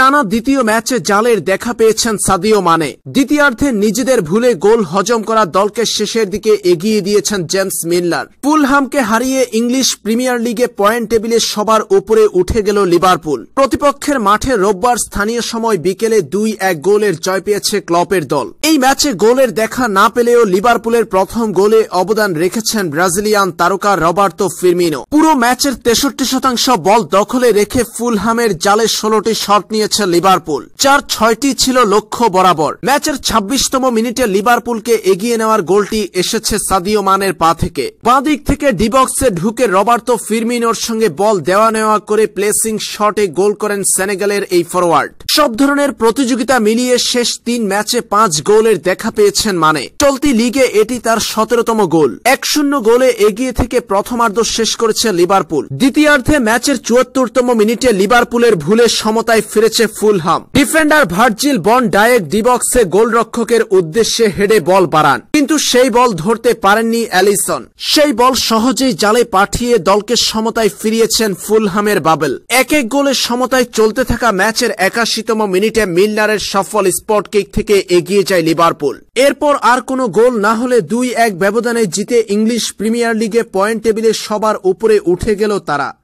টানা দ্বিতীয় ম্যাচে জালের দেখা পেয়েছেন সাদিও মানে। দ্বিতীয়ার্ধে নিজেদের ভুলে গোল হজম করা দলকে শেষের দিকে এগিয়ে দিয়েছেন জেমস মিল্লার। ফুলহামকে হারিয়ে ইংলিশ প্রিমিয়ার লিগে পয়েন্ট টেবিলে সবার উপরে উঠে গেল লিভারপুল। প্রতিপক্ষের মাঠে রোববার স্থানীয় সময় বিকেলে দুই এক গোলের জয় পেয়েছে ক্লপের দল। এই ম্যাচে গোলের দেখা না পেলেও লিভারপুলের প্রথম গোলে অবদান রেখেছেন ব্রাজিলিয়ান তারকা রবার্তো ফিরমিনো। পুরো ম্যাচের তেষট্টি শতাংশ বল দখলে রেখে ফুলহামের জালে ষোলোটি শট নিয়েছে লিভারপুল। চার ছয়টি ছিল লক্ষ্য বরাবর। ম্যাচের ছাব্বিশতম মিনিটে লিভারপুলকে এগিয়ে নেওয়ার গোলটি এসেছে সাদিও মানের পা থেকে। বাঁ দিক থেকে ডিবক্সে ঢুকে রবার্তো ফিরমিনোর সঙ্গে বল দেওয়া নেওয়া করে প্লেসিং শটে গোল করেন সেনেগালের এই ফরওয়ার্ড সব ধরনের প্রতিযোগিতা মিলিয়ে শেষ তিন ম্যাচে পাঁচ গোলের দেখা পেয়েছেন মানে। চলতি লিগে এটি তার সতেরোতম গোল। এক শূন্য গোলে এগিয়ে থেকে প্রথমার্ধ শেষ করেছে লিভারপুল। দ্বিতীয়ার্ধে ম্যাচের চুয়াত্তরতম মিনিটে লিভারপুলের ভুলে সমতায় ফিরেছে Fulham defender Virgil van Dijk ডিবক্সে গোলরক্ষকের উদ্দেশ্যে হেডে বল বাড়ান। কিন্তু সেই বল ধরতে পারেননি অ্যালিসন। সেই বল সহজেই জালে পাঠিয়ে দলকে সমতায় ফিরিয়েছেন ফুলহামের বাবেল। এক এক গোলের সমতায় চলতে থাকা ম্যাচের একাশিতম মিনিটে মিল্লারের সফল স্পট কিক থেকে এগিয়ে যায় লিভারপুল। এরপর আর কোনো গোল না হলে দুই এক ব্যবধানে জিতে ইংলিশ প্রিমিয়ার লিগে পয়েন্ট টেবিলে সবার উপরে উঠে গেল তারা।